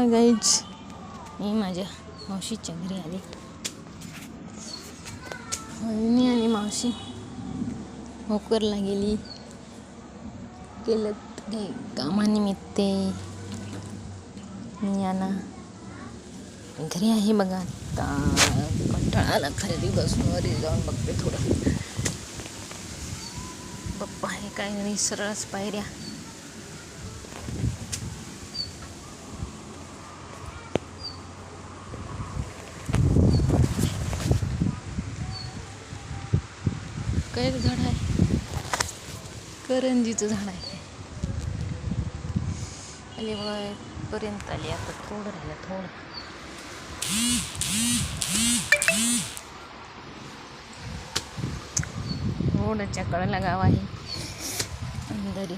Hi guys मी माझ्या मावशीच्या घरी आली. वहिनी आणि मावशी होकरला गेली. केलं काही कामानिमित्त. मी यांना घरी आहे बघा आता. कंटाळाला खाली बसून वरी जाऊन बघते थोडं. पप्पा आहे काय नाही सरळच पायऱ्या. काय झाड आहे? करंजीचं झाड आहे आली बघा पर्यंत आली. आता थोडं राहिलं थोडं. रोडच्या कडेला गाव आहे. अंधारी.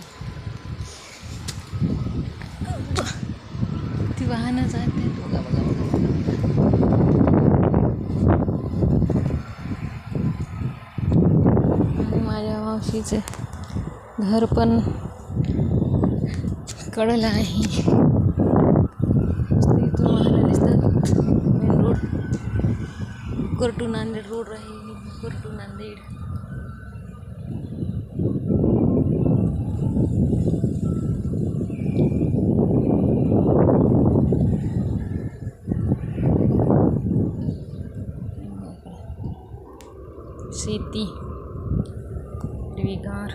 ती वाहनं जात आहेत बघा बघा बघा आणि माझ्या घर पण कळलं आहे. इथून वाहनं दिसतात main road Bhukar to Nanded road आहे. भुकर टू नांदेड शेती. हिरवीगार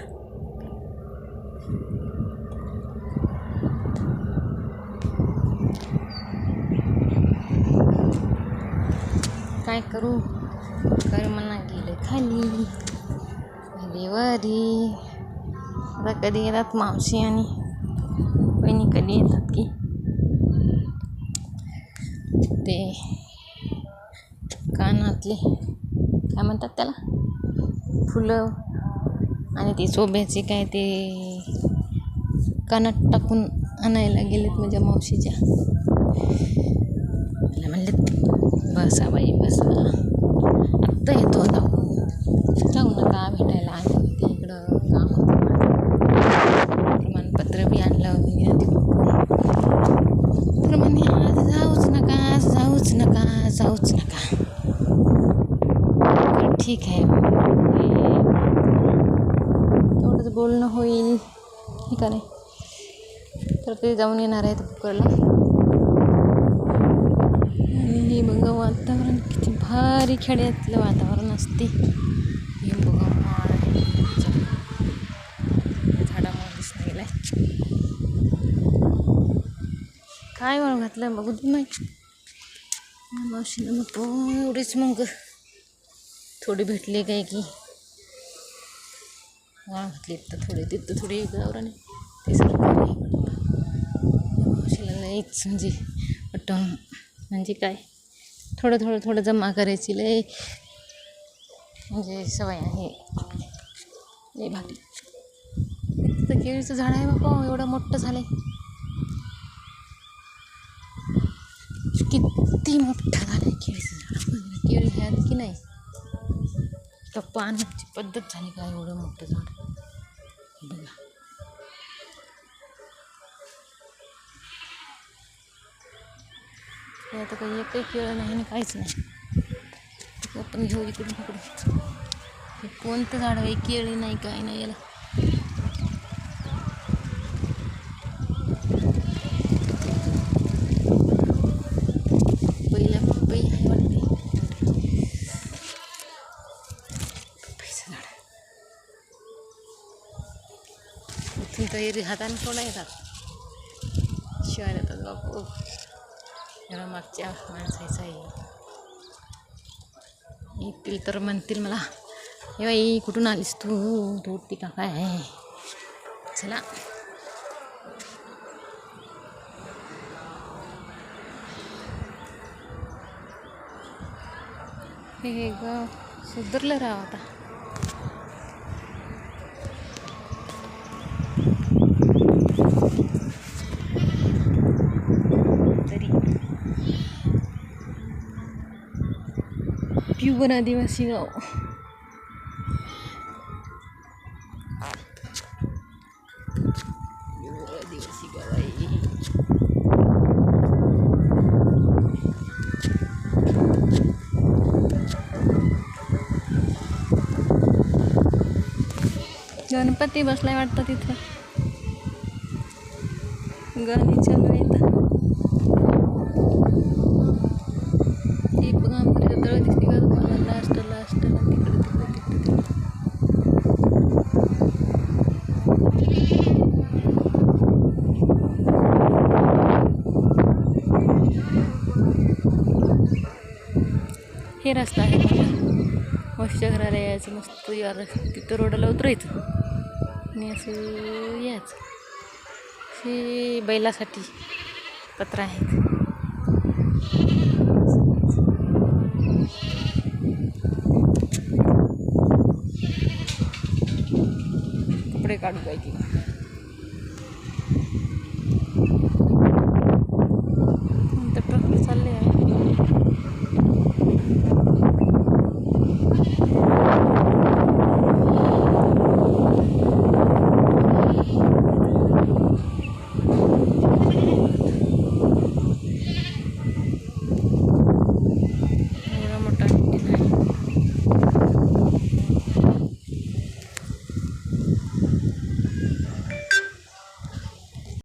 काय करू कर म्हणा गेलं खाली देवारी आता कधी येतात मावशी आणि बहिणी कधी येतात की ते कानातले काय म्हणतात त्याला फुलं आणि ते शोभ्याचे काय ते कानात टाकून आणायला गेलेत माझ्या मावशीच्या. मला म्हणले बसा बाई बसा. आत्ता येतो जाऊ जाऊ नका भेटायला आले बोलणं होईल. ठीक आहे तर ते जाऊन येणार आहेत कुकरला. आणि हे बघा वातावरण किती भारी खेड्यातलं वातावरण असते. हे बघा आहे झाडामुळे काय म्हणून घातलं बघू दे नाही मावशीनं मग एवढीच मग. थोडी भेटली काय की? घातली तर थोडी तिथं थोडी गावराने. ते सारखं नाही लईच म्हणजे पटवून म्हणजे काय? थोडं थोडं थोडं जमा करायची लय म्हणजे सवय आहे. लय भारी. तर केळीचं झाड आहे बाबा एवढं मोठं आहे किती मोठं आहे केळीचं झाड. केळी ह्यात की नाही? का पाण्याची पद्धत झाली का एवढं मोठं झाड? बघा. हे आता काही एकही केळं नाही आणि काहीच नाही. आपण घेऊ इकडून इकडून हे कोणतं झाड आहे? केळी नाही काय नाही याला पहिला पपई आहे वाटते पपईचं झाड इथून हे हाताने थोडा येतात. शिवाय येतात बापू जरा मागच्या माणसायचा आहे. येतील तर म्हणतील मला हे बाई कुठून आलीस तू? तू उठती का काय? चला. हे गाव सुधरलं राव आता. Ibu nanti masih ngau. Jangan peti bos lewat tadi tuh. Enggak nih channel. हे रस्ता आहे मोठा घराला यायचं मस्त या रस्ता. तिथं रोडाला उतरायचं. आणि असं यायचं. हे बैलासाठी पत्र आहेत. कपडे काढू पाहिजे